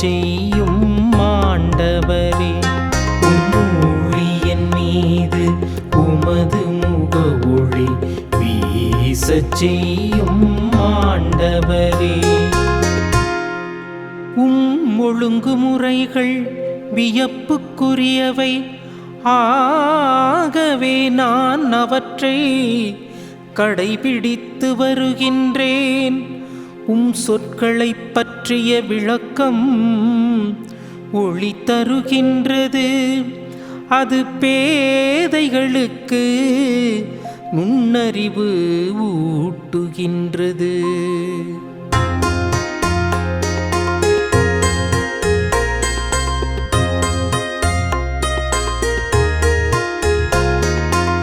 செய்யும் மாண்டவரே உம்மூழியன் மீது உமது முக ஒளி வீச செய்யும் மாண்டவரே. உம் ஒழுங்குமுறைகள் வியப்புக்குரியவை ஆகவே நான் அவற்றை கடைபிடித்து வருகின்றேன். உம் சொற்களைப் பற்றிய விளக்கம் ஒளி தருகின்றது அது பேதைகளுக்கு நுண்ணறிவு ஊட்டுகின்றது.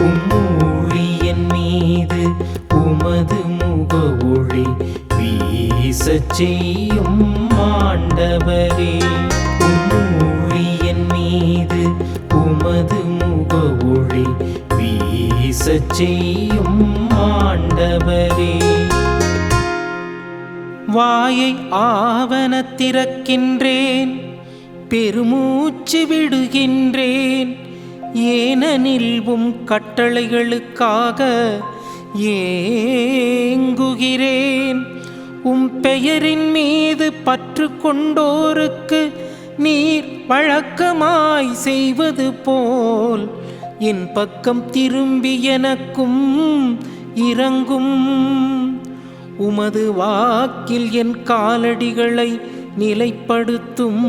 உம்மூழியன் மீது உமது முக ஒளி வீசச் செய்யும் மாண்டவரே உம்மூழியன் மீது உமது முக ஒளி வீசச் செய்யும் மாண்டவரே. வாயை ஆவன திறக்கின்றேன் பெருமூச்சு விடுகின்றேன். ஏனெனில் உம் கட்டளைகளுக்காக ஏங்குகிறேன். உம் பெயரின் மீது பற்று கொண்டோருக்கு நீர் வழக்கமாய் செய்வது போல் என் பக்கம் திரும்பி எனக்கும் இறங்கும். உமது வாக்கில் என் காலடிகளை நிலைப்படுத்தும்.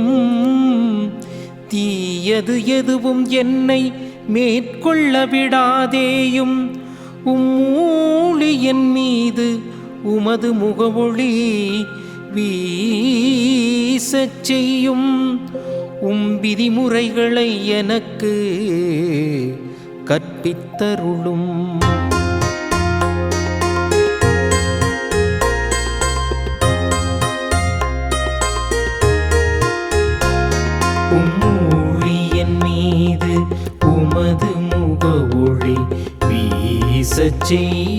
தீயது எதுவும் என்னை மேற்கொள்ள விடாதேயும். உம் என் மீது உமது முகவொளி வீசச் செய்யும் உம் விதிமுறைகளை எனக்கு கற்பித்தருளும். உம்மூழியன் மீது உமது முக ஒளி வீசச் செய்யும்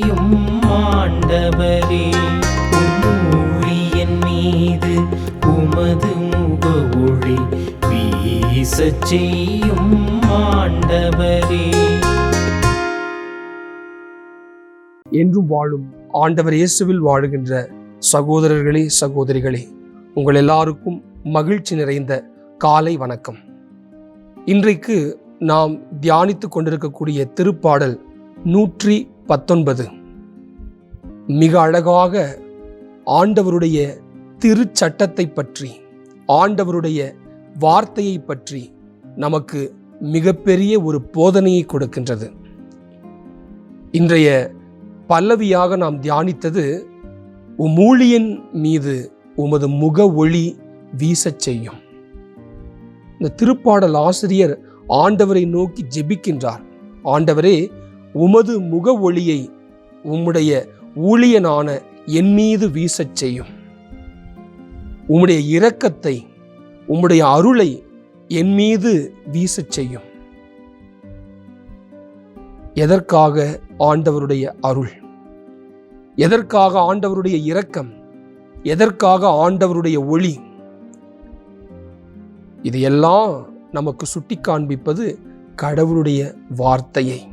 ஒளி வீசச் செய்யும் ஆண்டவரே. என்றும் வாழும் ஆண்டவர் இயேசுவில் வாழுகின்ற சகோதரர்களே சகோதரிகளே உங்கள் எல்லாருக்கும் மகிழ்ச்சி நிறைந்த காலை வணக்கம். இன்றைக்கு நாம் தியானித்து கொண்டிருக்கக்கூடிய திருப்பாடல் நூற்றி பத்தொன்பது. மிக அழகாக ஆண்டவருடைய திருச்சட்டத்தை பற்றி ஆண்டவருடைய வார்த்தையை பற்றி நமக்கு மிகப்பெரிய ஒரு போதனையை கொடுக்கின்றது. இன்றைய பல்லவியாக நாம் தியானித்தது உமூழியன் மீது உமது முக ஒளி வீசச் செய்யும். இந்த திருப்பாடல் ஆசிரியர் ஆண்டவரை நோக்கி ஜெபிக்கின்றார். ஆண்டவரே உமது முக ஒளியை உம்முடைய ஊழியனான என் மீது வீசச் செய்யும். உம்முடைய இரக்கத்தை உம்முடைய அருளை என் மீது வீசச் செய்யும். எதற்காக ஆண்டவருடைய அருள்? எதற்காக ஆண்டவருடைய இரக்கம்? எதற்காக ஆண்டவருடைய ஒளி? இதையெல்லாம் நமக்கு சுட்டி காண்பிப்பது கடவுளுடைய வார்த்தையை.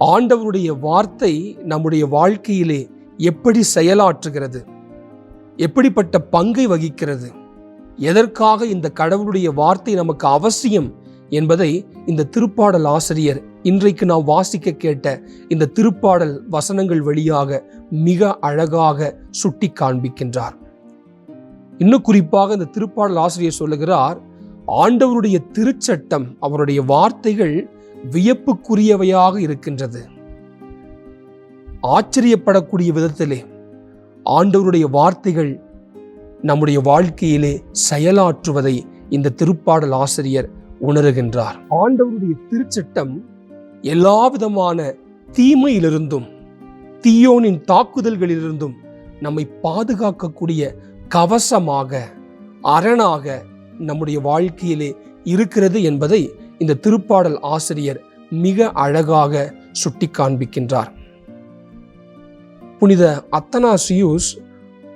ஆண்டவருடைய வார்த்தை நம்முடைய வாழ்க்கையிலே எப்படி செயலாற்றுகிறது? எப்படிப்பட்ட பங்கை வகிக்கிறது? எதற்காக இந்த கடவுளுடைய வார்த்தை நமக்கு அவசியம் என்பதை இந்த திருப்பாடல் ஆசிரியர் இன்றைக்கு நாம் வாசிக்க கேட்ட இந்த திருப்பாடல் வசனங்கள் வழியாக மிக அழகாக சுட்டி காண்பிக்கின்றார். இன்னும் குறிப்பாக இந்த திருப்பாடல் ஆசிரியர் சொல்லுகிறார் ஆண்டவருடைய திருச்சட்டம் அவருடைய வார்த்தைகள் வியப்புக்குரியவையாக இருக்கின்றது. ஆச்சரியப்படக்கூடிய விதத்திலே ஆண்டவருடைய வார்த்தைகள் நம்முடைய வாழ்க்கையிலே செயலாற்றுவதை இந்த திருப்பாடல் ஆசிரியர் உணருகின்றார். ஆண்டவருடைய திருச்சட்டம் எல்லா விதமான தீமையிலிருந்தும் தீயோனின் தாக்குதல்களிலிருந்தும் நம்மை பாதுகாக்கக்கூடிய கவசமாக அரணாக நம்முடைய வாழ்க்கையிலே இருக்கிறது என்பதை இந்த திருப்பாடல் ஆசிரியர் மிக அழகாக சுட்டி காண்பிக்கின்றார் புனித அத்தனாசியூஸ்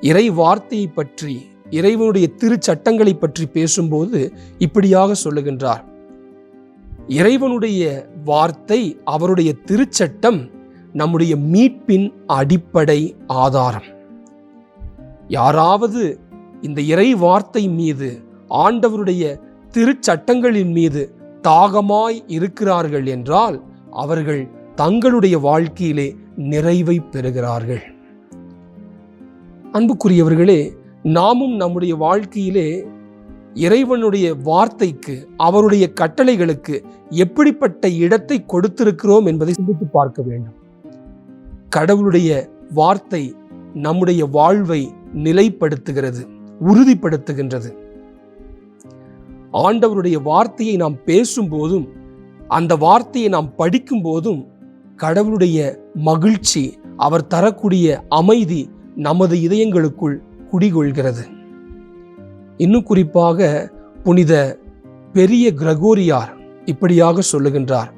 இறை வார்த்தையை பற்றி இறைவனுடைய திருச்சட்டங்களை பற்றி பேசும்போது இப்படியாக சொல்லுகின்றார். இறைவனுடைய வார்த்தை அவருடைய திருச்சட்டம் நம்முடைய மீட்பின் அடிப்படை ஆதாரம். யாராவது இந்த இறை வார்த்தை மீது ஆண்டவருடைய திருச்சட்டங்களின் மீது தாகமாய் இருக்கிறார்கள் என்றால் அவர்கள் தங்களுடைய வாழ்க்கையிலே நிறைவை பெறுகிறார்கள். அன்புக்குரியவர்களே நாமும் நம்முடைய வாழ்க்கையிலே இறைவனுடைய வார்த்தைக்கு அவருடைய கட்டளைகளுக்கு எப்படிப்பட்ட இடத்தை கொடுத்திருக்கிறோம் என்பதை சிந்தித்து பார்க்க வேண்டும். கடவுளுடைய வார்த்தை நம்முடைய வாழ்வை நிலைப்படுத்துகிறது உறுதிப்படுத்துகின்றது. ஆண்டவருடைய வார்த்தையை நாம் பேசும்போதும் அந்த வார்த்தையை நாம் படிக்கும் போதும் கடவுளுடைய மகிழ்ச்சி அவர் தரக்கூடிய அமைதி நமது இதயங்களுக்குள் குடிகொள்கிறது. இன்னும் குறிப்பாக புனித பெரிய கிரகோரியார் இப்படியாக சொல்லுகின்றார்.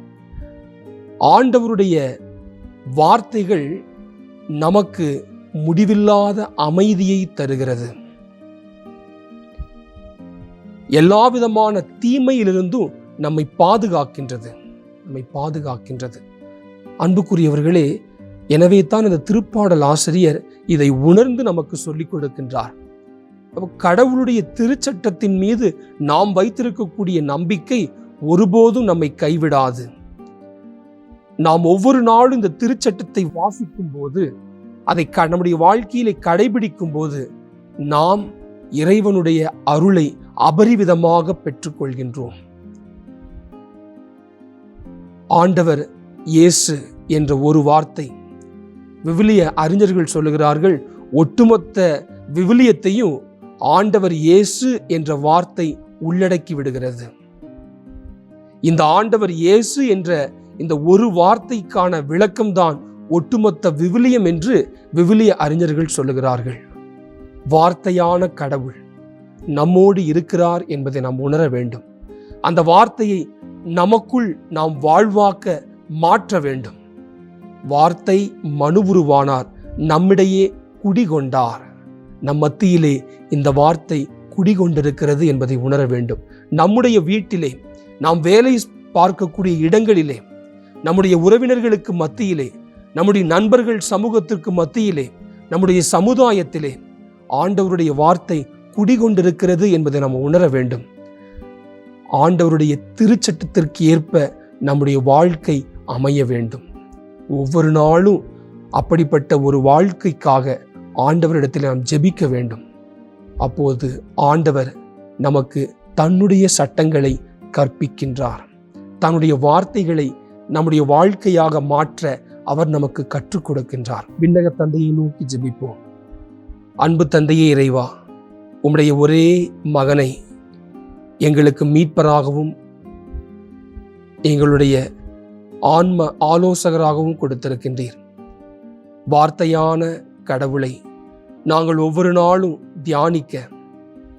ஆண்டவருடைய வார்த்தைகள் நமக்கு முடிவில்லாத அமைதியை தருகிறது. எல்லா விதமான தீமையிலிருந்தும் நம்மை பாதுகாக்கின்றது. நம்மை பாதுகாக்கின்றது. அன்புக்குரியவர்களே எனவே தான் இந்த திருப்பாடல் ஆசிரியர் இதை உணர்ந்து நமக்கு சொல்லிக் கொடுக்கின்றார். கடவுளுடைய திருச்சட்டத்தின் மீது நாம் வைத்திருக்கக்கூடிய நம்பிக்கை ஒருபோதும் நம்மை கைவிடாது. நாம் ஒவ்வொரு நாளும் இந்த திருச்சட்டத்தை வாசிக்கும் போது அதை க- நம்முடைய வாழ்க்கையிலே கடைபிடிக்கும் போது நாம் இறைவனுடைய அருளை அபரிவிதமாக பெற்றுக்கொள்கின்றோம். ஆண்டவர் இயேசு என்ற ஒரு வார்த்தை விவிலிய அறிஞர்கள் சொல்லுகிறார்கள் ஒட்டுமொத்த விவிலியத்தையும் ஆண்டவர் இயேசு என்ற வார்த்தை உள்ளடக்கி விடுகிறது. இந்த ஆண்டவர் இயேசு என்ற இந்த ஒரு வார்த்தைக்கான விளக்கம்தான் ஒட்டுமொத்த விவிலியம் என்று விவிலிய அறிஞர்கள் சொல்லுகிறார்கள். வார்த்தையான கடவுள் நம்மோடு இருக்கிறார் என்பதை நாம் உணர வேண்டும். அந்த வார்த்தையை நமக்குள் நாம் வாழ்வாக்க மாற்ற வேண்டும். வார்த்தை மனுவுருவானார். நம்மிடையே குடிகொண்டார். நம் மத்தியிலே இந்த வார்த்தை குடிகொண்டிருக்கிறது என்பதை உணர வேண்டும். நம்முடைய வீட்டிலே நாம் வேலை பார்க்கக்கூடிய இடங்களிலே நம்முடைய உறவினர்களுக்கு மத்தியிலே நம்முடைய நண்பர்கள் சமூகத்திற்கு மத்தியிலே நம்முடைய சமுதாயத்திலே ஆண்டவருடைய வார்த்தை குடிகொண்டிருக்கிறது என்பதை நாம் உணர வேண்டும். ஆண்டவருடைய திருச்சட்டத்திற்கு ஏற்ப நம்முடைய வாழ்க்கை அமைய வேண்டும். ஒவ்வொரு நாளும் அப்படிப்பட்ட ஒரு வாழ்க்கைக்காக ஆண்டவரிடத்தில் நாம் ஜெபிக்க வேண்டும். அப்போது ஆண்டவர் நமக்கு தன்னுடைய சட்டங்களை கற்பிக்கின்றார். தன்னுடைய வார்த்தைகளை நம்முடைய வாழ்க்கையாக மாற்ற அவர் நமக்கு கற்றுக் கொடுக்கின்றார். விண்ணக தந்தையை நோக்கி ஜெபிப்போம். அன்பு தந்தையே இறைவா உம்முடைய ஒரே மகனை எங்களுக்கு மீட்பராகவும் எங்களுடைய ஆன்ம ஆலோசகராகவும் கொடுத்திருக்கின்றீர். வார்த்தையான கடவுளை நாங்கள் ஒவ்வொரு நாளும் தியானிக்க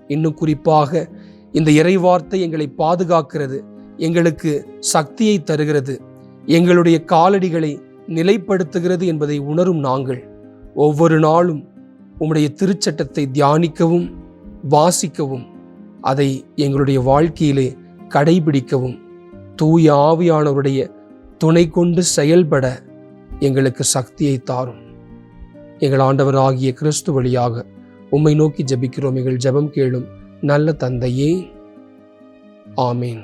இன்னும் குறிப்பாக இந்த இறை வார்த்தை எங்களை பாதுகாக்கிறது எங்களுக்கு சக்தியை தருகிறது எங்களுடைய காலடிகளை நிலைப்படுத்துகிறது என்பதை உணரும் நாங்கள். ஒவ்வொரு நாளும் உம்முடைய திருச்சட்டத்தை தியானிக்கவும் வாசிக்கவும் அதை எங்களுடைய வாழ்க்கையிலே கடைபிடிக்கவும் தூய ஆவியானவருடைய துணை கொண்டு செயல்பட எங்களுக்கு சக்தியை தாரும். எங்கள் ஆண்டவர் ஆகிய கிறிஸ்து வழியாக உம்மை நோக்கி ஜெபிக்கிறோம். எங்கள் ஜெபம் கேளும் நல்ல தந்தையே. ஆமீன்.